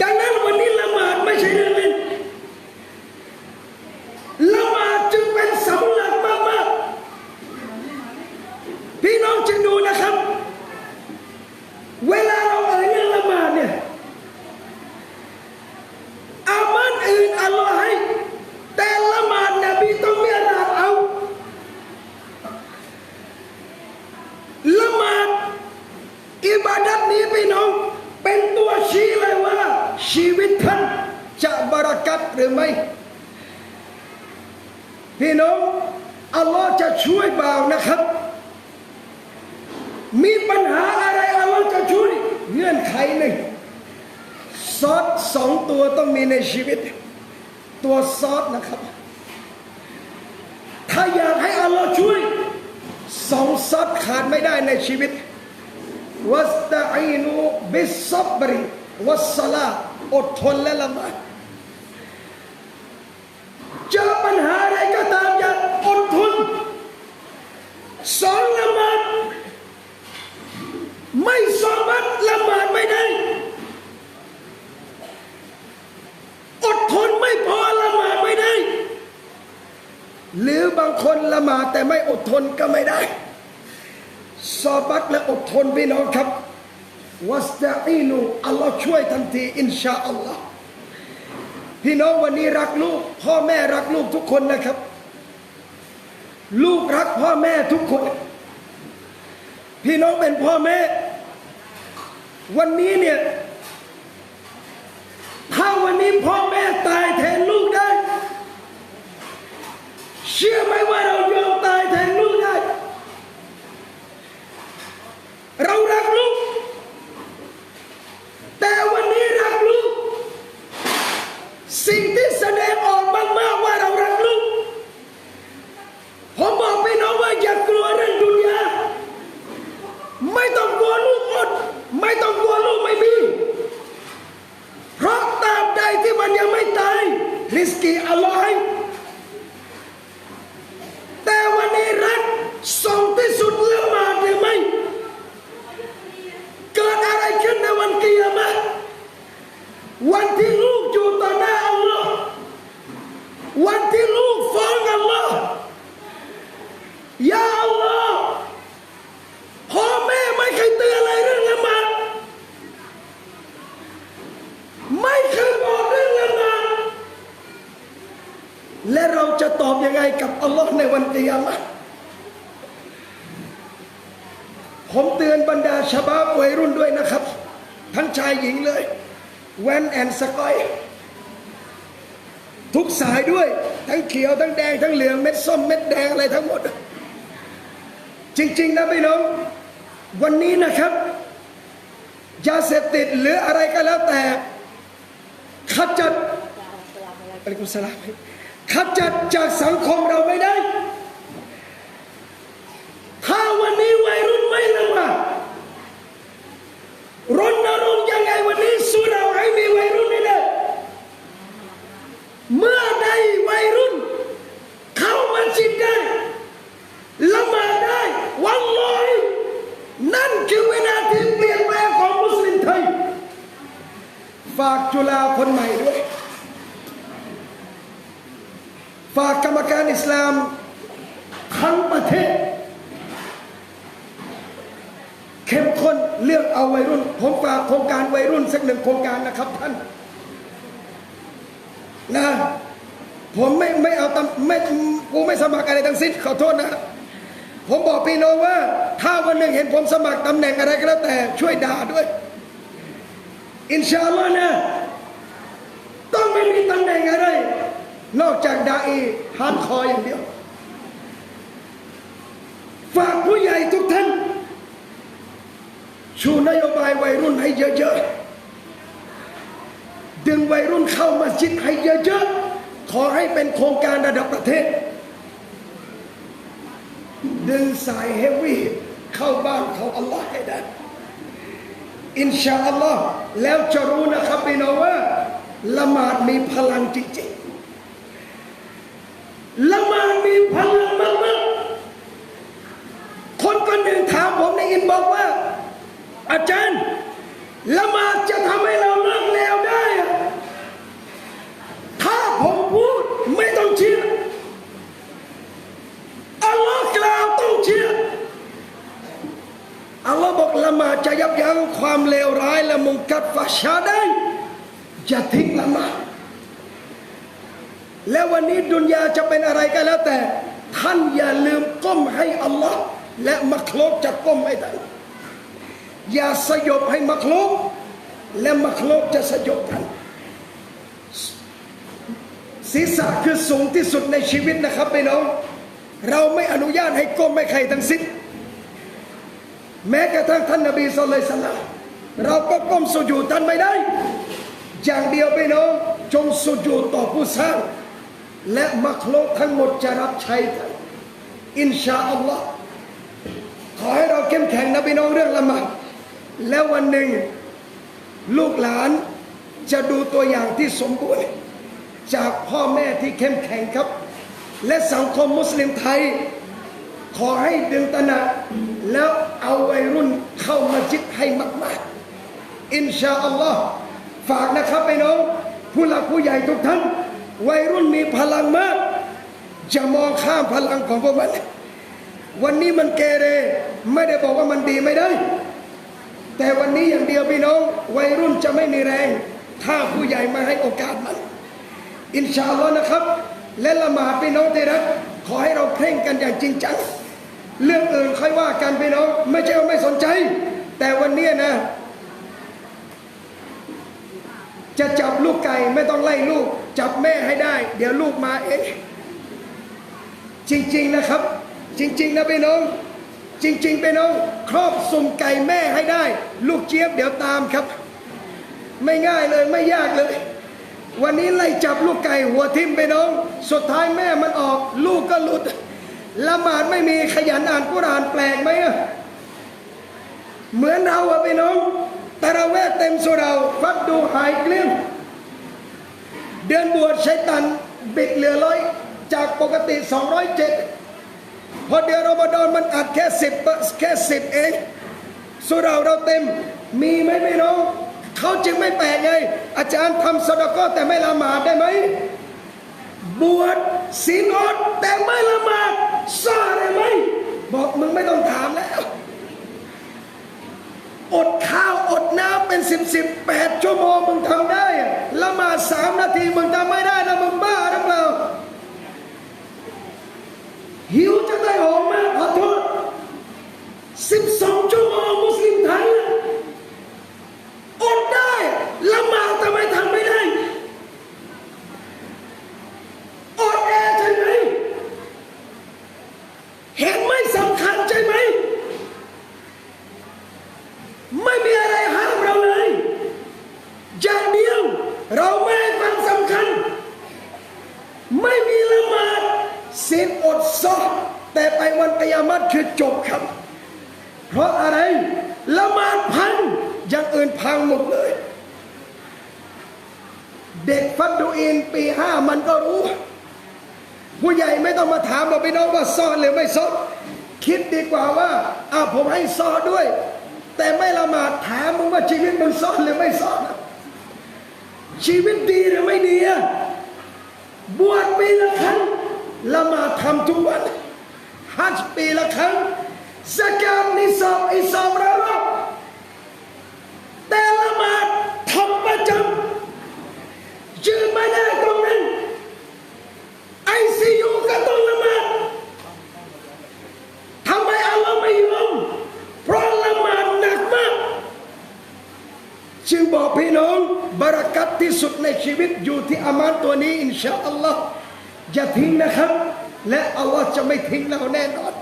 ดังนั้นวันนี้ละหมาดไม่ใช่เรื่องเล่นละหมาดจึงเป็นเสาหลักมากๆพี่น้องจึงดูนะครับ เวลาเราเอ่ยเรื่องละหมาดเนี่ยอามันอื่นอัลลอฮ์ให้ แต่ละหมาดนบีต้องมีอาดาดเอา ละหมาดอิบาดัตนี้พี่น้อง เป็นตัวชี้เลยว่า ชีวิตท่านจะบารักัตหรือไม่ พี่น้องอัลลอฮ์จะช่วยบ่าวนะครับ มีปัญหาอะไรอัลลอฮ์จะช่วยเงื่อนไขหนึ่งซอสสองตัวต้องมีในชีวิต ตัวซอสนะครับ ถ้าอยากให้อัลลอฮ์ช่วยสองซอสขาดไม่ได้ในชีวิตวัสตะอีนูบิสซับริวัสสลาอดทนและละหมาดเจอปัญหาอะไรก็ตามอย่าอดทนสอนละหมาด ไม่สอนบัดละหมาดไม่ได้ อดทนไม่พอละหมาดไม่ได้ หรือบางคนละหมาดแต่ไม่อดทนก็ไม่ได้ซอบัตและอดทนพี่น้องครับวัสตะอีนูอัลลอฮ์ช่วยทันทีอินชาอัลลอฮ์พี่น้องวันนี้รักลูก พ่อแม่รักลูกทุกคนนะครับ ลูกรักพ่อแม่ทุกคน พี่น้องเป็นพ่อแม่ วันนี้เนี่ย ถ้าวันนี้พ่อแม่ตายแทนลูกได้ เชื่อไหมว่าเรายอมตายแทนลูกได้ เรารักลูก แต่วันนี้รักลูก สิ่งที่แสดงออกมากๆว่าเรารักลูก ผมบอกพี่น้องว่าอย่ากลัวเรื่องดุนยาไม่ต้องกลัวลูกอดไม่ต้องกลัวลูกไม่มี เพราะตราบใดที่มันยังไม่ตาย ริสกีอัลลอฮ์ให้ แต่วันนี้รักส่งที่สุดละหมาดหรือไม่ เกิดอะไรขึ้นในวันกิยามะห์วันที่ลูกอยู่ต่อหน้าอัลลอฮ์วันที่ลูกฟ้องอัลลอฮ์ยาอัลลอฮ์พ่อแม่ไม่เคยเตือนอะไรเรื่องละหมาดไม่เคยบอกเรื่องละหมาด และเราจะตอบยังไงกับอัลลอฮ์ในวันกิยามะผมเตือนบรรดาชาบาบวัยรุ่นด้วยนะครับ ทั้งชายหญิงเลยแวนแอนสกอยทุกสายด้วย ทั้งเขียว ทั้งแดง ทั้งเหลือง เม็ดส้ม เม็ดแดง อะไรทั้งหมด จริง ๆ นะพี่น้อง วันนี้นะครับ ยาเสพติดหรืออะไรก็แล้วแต่ขจัดอะลัยกุมสลา ขจัดจากสังคมเราไม่ได้ ถ้าวันนี้วัยรุ่นไม่ละหมาดรณรงค์ยังไงวันนี้สู้เราให้มีวัยรุ่นนี่เลยเมื่อใดวัยรุ่น เข้ามัสยิดได้ละหมาดได้วันลอยนั่นคือวินาทีเปลี่ยนแปลงของมุสลิมไทยฝากจุฬาคนใหม่ด้วย ฝากกรรมการอิสลามทั้งประเทศ เข้มข้นเลือกเอาวัยรุ่น ผมฝากโครงการวัยรุ่นสักหนึ่งโครงการนะครับท่านนะผมไม่ไม่เอาตำไม่กูไม่สมัครอะไรทั้งสิ้นขอโทษนะ ผมบอกพี่น้องว่า ถ้าวันหนึ่งเห็นผมสมัครตำแหน่งอะไรก็แล้วแต่ช่วยด่าด้วย อินชาอัลลอฮ์นะ ต้องไม่มีตำแหน่งอะไร นอกจากดาอีฮาร์ดคออย่างเดียว ฝากผู้ใหญ่ทุกท่าน ชูนโยบายวัยรุ่นให้เยอะๆ ดึงวัยรุ่นเข้ามาจิตให้เยอะๆ ขอให้เป็นโครงการระดับประเทศ ดึงสายเฮฟวี่เข้าบ้านของอัลลอฮ์ให้ได้อินชาอัลลอฮ์แล้วจะรู้นะครับพี่น้องว่าละหมาดมีพลังจริงๆ อาจารย์ละมาจะทำให้เราเลิกเลวได้ ถ้าผมพูดไม่ต้องเชื่ออัลลอฮ์กล่าวต้องเชื่ออัลลอฮ์บอกละมาจะยับยั้งความเลวร้ายและมุงกัดฟาชาได้จะทิ้งละมาแล้ววันนี้ดุนยาจะเป็นอะไรก็แล้วแต่ ท่านอย่าลืมก้มให้อัลลอฮ์และมักลบจะก้มให้ท่าน อย่าสยบให้มักโลกและมักโลกจะสยบท่านศีรษะคือสูงที่สุดในชีวิตนะครับพี่น้อง เราไม่อนุญาตให้ก้มให้ใครทั้งสิ้นแม้กระทั่งท่านนบีสุลต่านละเราก็ก้มสุญูดท่านไม่ได้ อย่างเดียวไปน้องจงสุญูดต่อผู้สร้าง และมักโลกทั้งหมดจะรับใช้ท่านอินชาอัลลอฮ์ขอให้เราเข้มแข็งนะพี่น้องเรื่องละหมาด แล้ววันหนึ่งลูกหลานจะดูตัวอย่างที่สมบูรณ์ จากพ่อแม่ที่เข้มแข็งครับ และสังคมมุสลิมไทย ขอให้ดึงตระหนักแล้วเอาวัยรุ่นเข้ามาจิตให้มากๆ อินชาอัลลอฮ์ฝากนะครับไปน้อง ผู้หลักผู้ใหญ่ทุกท่าน วัยรุ่นมีพลังมาก จะมองข้ามพลังของพวกมัน วันนี้มันเกเรไม่ได้บอกว่ามันดีไม่ได้ แต่วันนี้อย่างเดียวพี่น้อง วัยรุ่นจะไม่มีแรง ถ้าผู้ใหญ่มาให้โอกาสมัน อินชาอัลลอฮ์นะครับ และละหมาดพี่น้องที่รักขอให้เราเพ่งกันอย่างจริงจังเรื่องอื่นค่อยว่ากันพี่น้อง ไม่ใช่ว่าไม่สนใจ แต่วันนี้นะ จะจับลูกไก่ไม่ต้องไล่ลูก จับแม่ให้ได้ เดี๋ยวลูกมาเองจริง ๆนะครับ จริง ๆ นะพี่น้อง จริงๆพี่น้องครอบสุ่มไก่แม่ให้ได้ ลูกเจี๊ยบเดี๋ยวตามครับ ไม่ง่ายเลยไม่ยากเลย วันนี้ไล่จับลูกไก่หัวทิ่มไปน้อง สุดท้ายแม่มันออก ลูกก็หลุดละหมาดไม่มีขยันอ่านกุรอานแปลกไหมอะเหมือนเราอะไปน้องตะระเวทเต็มสุเราฟัดดูหายเกลี้ยงเดือนบวชใช้ตันบิดเหลือร้อยจากปกติ 207 พอเดือนรอมฎอนมันอัดแค่สิบแค่สิบเองสุเราเราเต็มมีไหมพี่น้เขาจึงไม่แปลกไงอาจารย์ทำสดก็แต่ไม่ละหมาดได้ไหมบวชศีลอดแต่ไม่ละหมาดซาได้ไหมบอกมึงไม่ต้องถามแล้ว อดข้าวอดน้ำเป็นสิบสิบแปดชั่วโมงมึงทำได้ละหมาดสามนาทีมึงทำไม่ได้นะมึงบ้าหรือเปล่าหิวจะได้หอมมากขอโทษสิบสองชั่วโมงมุสลิมไทยอะอดได้ละหมาดทำไมทำไม่ได้ อดแอใช่ไหม เห็นไม่สำคัญใช่ไหม ไม่มีอะไรห้ามเราเลย อย่างเดียว เราไม่ให้ความสำคัญ ไม่มีละหมาดศีลอด ซอบแต่ไปวันกิยามัตคือจบครับ เพราะอะไรละหมาดพังอย่างอื่นพังหมดเลย เด็กฟัดดูอินปีห้ามันก็รู้ ผู้ใหญ่ไม่ต้องมาถามเราไปน้องว่าซ่อนหรือไม่ซ่อนคิดดีกว่าว่าอ้าวผมให้ซ่อนด้วย แต่ไม่ละหมาดถามมึงว่าชีวิตมึงซ่อนหรือไม่ซ่อนชีวิตดีหรือไม่ดีอะบวชปีละครั้ง ละมาทำทุกวันฮัจปีละครั้งสกามนิสอบอิสอบระรอบแต่ละมาดทำประจำยืนไม่ได้ตรงนั้นไอซียูก็ต้องละมาดทำไมอัลลอฮ์ไม่ยอมเพราะละมาดหนักมากจึงบอกพี่น้องบารักัตที่สุดในชีวิตอยู่ที่อามาตตัวนี้อินชาอัลลอฮ์ อย่าทิ้งนะครับ และอัลลอฮ์จะไม่ทิ้งเราแน่นอน